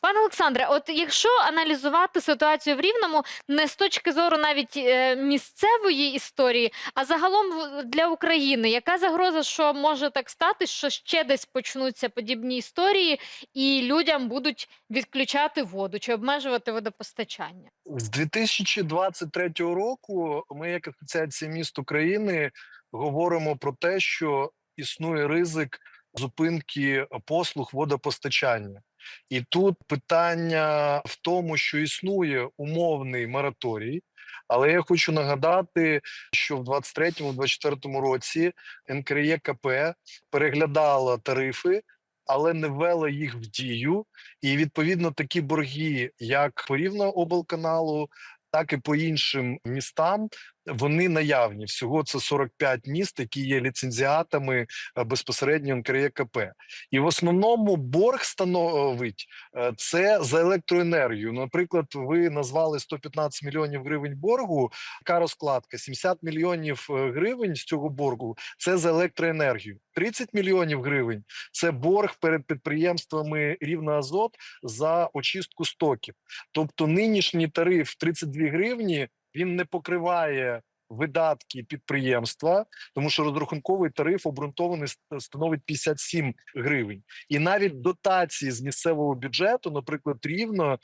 Пане Олександре, от якщо аналізувати ситуацію в Рівному не з точки зору навіть е, місцевої історії, а загалом для України, яка загроза, що може так стати, що ще десь почнуться подібні історії, і людям будуть відключати воду чи обмежувати водопостачання? З 2023 року ми, як Асоціація міст України, говоримо про те, що існує ризик зупинки послуг водопостачання. І тут питання в тому, що існує умовний мораторій. Але я хочу нагадати, що в 23-24 році НКРЕКП переглядала тарифи, але не ввела їх в дію. І відповідно такі борги, як по Рівнооблканалу, так і по іншим містам, вони наявні. Всього це 45 міст, які є ліцензіатами е, безпосередньо НКРЕКП. І в основному борг становить е, це за електроенергію. Наприклад, ви назвали 115 мільйонів гривень боргу. Яка розкладка? 70 мільйонів е, гривень з цього боргу це за електроенергію. 30 мільйонів гривень це борг перед підприємствами Рівноазот за очистку стоків. Тобто нинішній тариф 32 гривні він не покриває видатки підприємства, тому що розрахунковий тариф обґрунтований ст- становить 57 гривень. І навіть дотації з місцевого бюджету, наприклад, рівно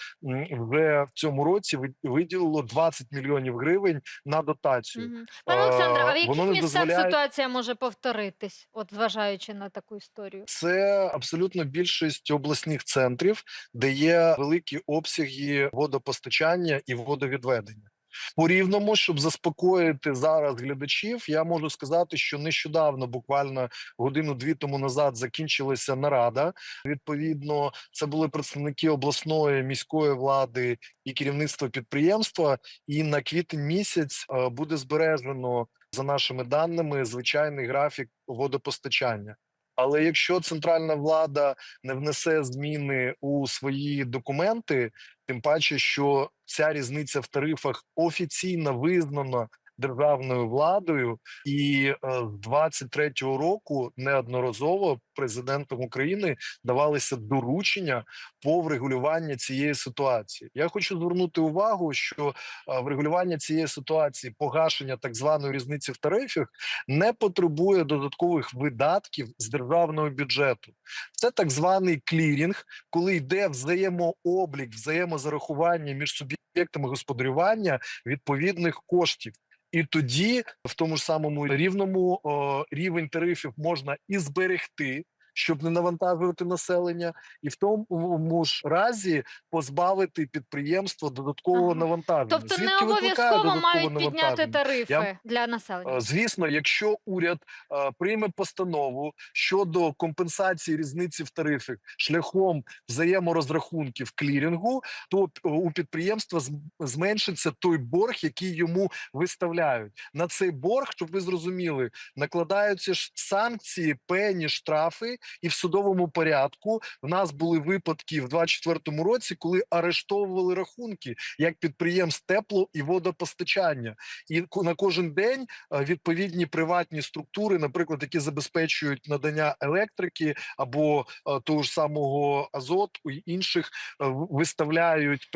в цьому році ви- виділило 20 мільйонів гривень на дотацію. Мгм. Пане Олександре, а в яких не дозволяє- ситуація може повторитись, от зважаючи на таку історію? Це абсолютно більшість обласних центрів, де є великі обсяги водопостачання і водовідведення. По рівному, щоб заспокоїти зараз глядачів, я можу сказати, що нещодавно, буквально годину-дві тому назад, закінчилася нарада. Відповідно, це були представники обласної міської влади і керівництва підприємства. І на квітень місяць е, буде збережено за нашими даними звичайний графік водопостачання. Але якщо центральна влада не внесе зміни у свої документи, тим паче, що ця різниця в тарифах офіційно визнана державною владою, і е, з 23-го року неодноразово президентом України давалися доручення по врегулюванню цієї ситуації. Я хочу звернути увагу, що е, врегулювання цієї ситуації, погашення так званої різниці в тарифах, не потребує додаткових видатків з державного бюджету. Це так званий клірінг, коли йде взаємооблік, взаємозарахування між суб'єктами господарювання відповідних коштів. І тоді, в тому ж самому рівному рівень тарифів можна і зберегти, щоб не навантажувати населення, і в тому ж разі позбавити підприємство додаткового Ага. навантаження. Тобто Звідки викликає обов'язково мають підняти тарифи Я- для населення. Звісно, якщо уряд е, прийме постанову щодо компенсації різниці в тарифах шляхом взаєморозрахунків клірінгу, то у підприємства зменшиться той борг, який йому виставляють. На цей борг, щоб ви зрозуміли, накладаються ж санкції, пені, штрафи, і в судовому порядку в нас були випадки в 24-му році, коли арештовували рахунки як підприємств тепло і водопостачання, і на кожен день е, відповідні приватні структури, наприклад, які забезпечують надання електрики або е, того ж самого азоту і інших, е, виставляють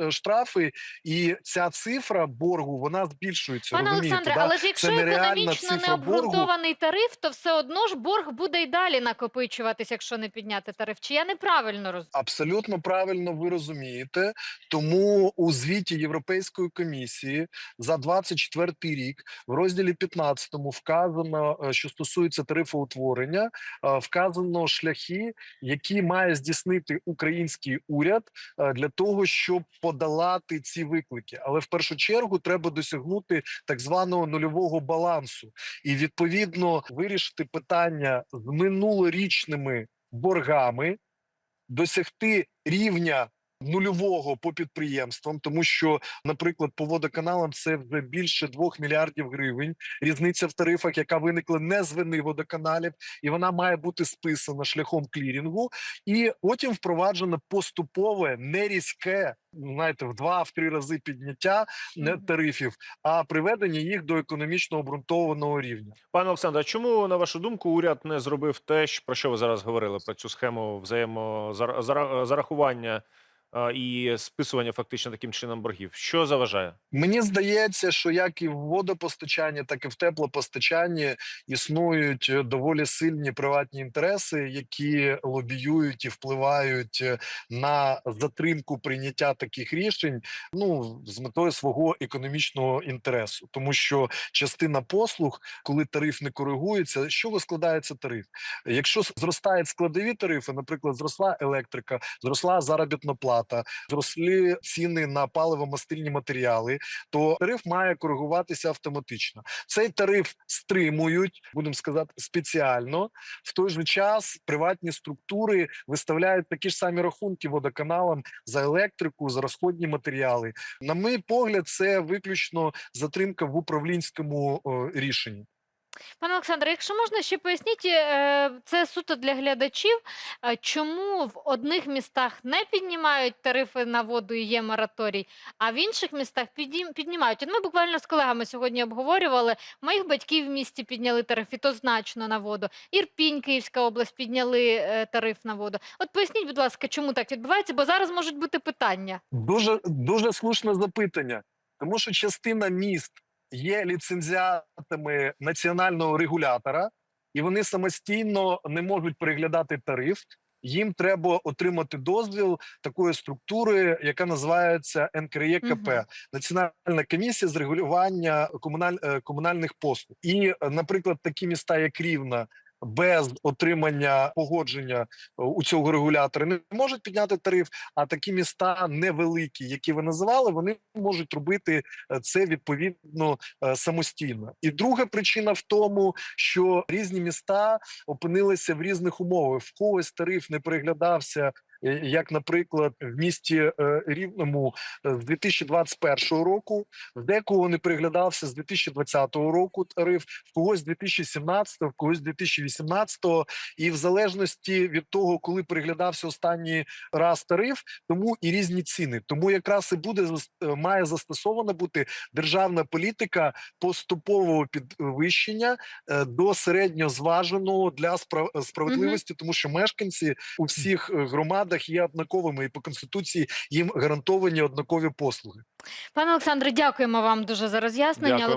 е, штрафи, і ця цифра боргу вона збільшується. Пане Олександре, але ж якщо економічно цифра боргу. тариф, то все одно ж борг буде й далі накопичуватись, якщо не підняти тариф. Чи я неправильно розумію? Абсолютно правильно ви розумієте. Тому у звіті Європейської комісії за 24 рік в розділі 15 вказано, е, що стосується тарифоутворення, е, вказано шляхи, які має здійснити український уряд е, для того, щоб подолати ці виклики. Але в першу чергу треба досягнути так званого нульового балансу і відповідно вирішити питання з минулорічними боргами, досягти рівня нульового по підприємствам, тому що, наприклад, по водоканалам це вже більше 2 мільярдів гривень. Різниця в тарифах, яка виникла не з вини водоканалів, і вона має бути списана шляхом клірінгу, і потім впроваджено поступове, не різке, знаєте, в два-в три рази підняття не тарифів, а приведення їх до економічно обґрунтованого рівня. Пане Олександре, чому, на вашу думку, уряд не зробив те, про що ви зараз говорили, про цю схему взаємозарахування і списування фактично таким чином боргів? Що заважає? Мені здається, що як і в водопостачанні, так і в теплопостачанні існують е, доволі сильні приватні інтереси, які лобіюють і впливають е, на затримку прийняття таких рішень. Ну з метою свого економічного інтересу, тому що частина послуг, коли тариф не коригується, чого складається тариф? Якщо зростають складові тарифи, наприклад, зросла електрика, зросла заробітна плата, зросли ціни на паливо-мастильні матеріали, то тариф має коригуватися автоматично. Цей тариф стримують, будемо сказати, спеціально. В той же час приватні структури виставляють такі ж самі рахунки водоканалам за електрику, за розходні матеріали. На мій погляд, це виключно затримка в управлінському рішенні. Пане Олександре, якщо можна ще поясніть, е, це суто для глядачів, е, чому в одних містах не піднімають тарифи на воду і є мораторій, а в інших містах піднімають. Ми буквально з колегами сьогодні обговорювали. Моїх батьків в місті підняли тариф, і то значно на воду. Ірпінь, Київська область підняли е, тариф на воду. От поясніть, будь ласка, чому так відбувається, бо зараз можуть бути питання. Дуже дуже слушне запитання, тому що частина міст є ліцензіатами національного регулятора, і вони самостійно не можуть переглядати тариф. Їм треба отримати дозвіл такої структури, яка називається НКРЄКП угу. Національна комісія з регулювання комуналь, е, комунальних послуг. І, е, наприклад, такі міста, як Рівна, без отримання погодження е, у цього регулятора не можуть підняти тариф. А такі міста невеликі, які ви називали, вони можуть робити е, це відповідно е, самостійно. І друга причина в тому, що різні міста опинилися в різних умовах. В когось тариф не переглядався. Як, наприклад, в місті е, Рівному е, з 2021 року, в декого не переглядався з 2020 року тариф, в когось з 2017, в когось з 2018, і в залежності від того, коли переглядався останній раз тариф, тому і різні ціни. Тому якраз і буде е, має застосована бути державна політика поступового підвищення до середньозваженого для справ- справедливості, тому що мешканці у всіх е, громадах є однаковими, і по конституції їм гарантовані однакові послуги. Пане Олександре, дякуємо вам дуже за роз'яснення. Дякую.